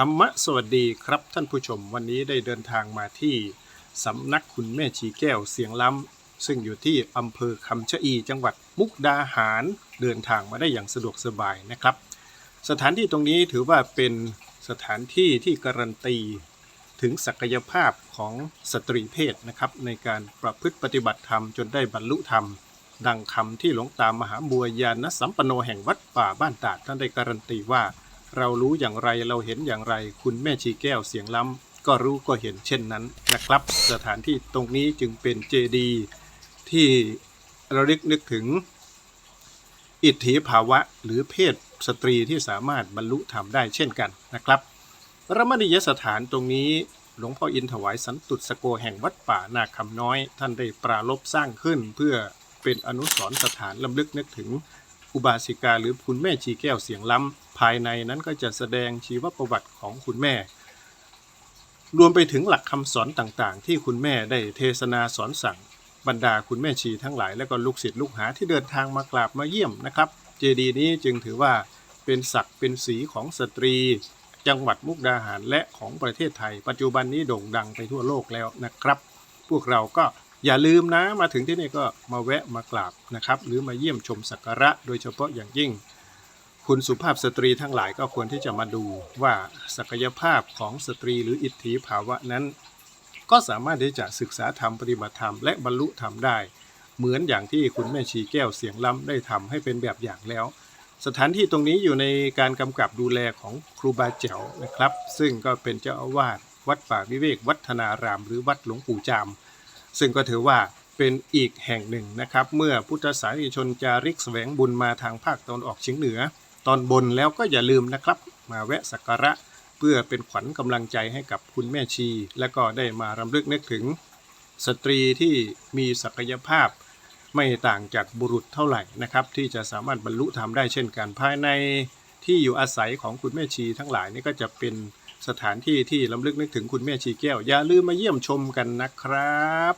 ธรรมะสวัสดีครับท่านผู้ชมวันนี้ได้เดินทางมาที่สำนักคุณแม่ชีแก้วเสียงล้ำ ซึ่งอยู่ที่อำเภอคำชะอี จังหวัดมุกดาหารเดินทางมาได้อย่างสะดวกสบายนะครับ สถานที่ตรงนี้ถือว่าเป็นสถานที่ที่การันตี ถึงศักยภาพของสตรีเพศนะครับ ในการประพฤติปฏิบัติธรรมจนได้บรรลุธรรม ดังคำที่หลวงตามหาบัวยานสัมปโนแห่งวัดป่าบ้านตาดท่านได้การันตีว่า เรารู้อย่างไรเราเห็นอย่างไร คุณแม่ชีแก้วเสียงล้ำก็รู้ก็เห็นเช่นนั้นนะครับ สถานที่ตรงนี้จึงเป็นเจดีที่เระลึกนึกถึง อิทธิภาวะหรือเพศสตรีที่สามารถบรรลุธรรมได้เช่นกันนะครับรมณียสถานตรงนี้หลวงพ่ออินถวายสันตุสโกแห่งวัดป่านาคำน้อย ท่านได้ปราลบสร้างขึ้นเพื่อเป็นอนุสรณ์สถานลำลึกนึกถึง อุบาสิกาหรือคุณแม่ชีแก้วเสียงล้ำภายในนั้นก็จะแสดงชีวประวัติของคุณแม่ รวมไปถึงหลักคำสอนต่างๆ ที่คุณแม่ได้เทศนาสอนสั่ง บรรดาคุณแม่ชีทั้งหลาย และก็ลูกศิษย์ลูกหาที่เดินทางมากราบมาเยี่ยมนะครับ เจดีย์นี้จึงถือว่าเป็นศักดิ์เป็นสีของสตรี จังหวัดมุกดาหารและของประเทศไทย ปัจจุบันนี้โด่งดังไปทั่วโลกแล้วนะครับ พวกเราก็ อย่าลืมนะมาถึงที่นี่ก็มาแวะมากราบนะครับ หรือมาเยี่ยมชมสักการะ โดยเฉพาะอย่างยิ่ง คุณสุภาพสตรีทั้งหลายก็ควรที่จะมาดูว่าศักยภาพของสตรีหรืออิทธิภาวะนั้น ก็สามารถที่จะศึกษาธรรมปฏิบัติธรรมและบรรลุธรรมได้ เหมือนอย่างที่คุณแม่ชีแก้วเสียงล้ำได้ทำให้เป็นแบบอย่างแล้วสถานที่ตรงนี้อยู่ในการกำกับดูแลของครูบาแจ๋วนะครับ ซึ่งก็เป็นเจ้าอาวาสวัดป่าวิเวกวัฒนาราม หรือวัดหลวงปู่จาม ซึ่งก็ถือว่าเป็นอีกแห่งหนึ่งนะครับ เมื่อพุทธศาสนิกชนจาริกแสวงบุญมาทางภาคตะวันออกเฉียงเหนือ ตอนบนแล้วก็อย่าลืมนะครับ มาแวะสักการะ เพื่อเป็นขวัญกำลังใจให้กับคุณแม่ชี และก็ได้มารำลึกนึกถึง สตรีที่มีศักยภาพ ไม่ต่างจากบุรุษเท่าไหร่นะครับ ที่จะสามารถบรรลุธรรมได้เช่นกันภายใน ที่อยู่อาศัยของคุณแม่ชีทั้งหลายนี่ก็จะเป็นสถานที่ที่ลำลึกนึกถึงคุณแม่ชีแก้ว อย่าลืมมาเยี่ยมชมกันนะครับ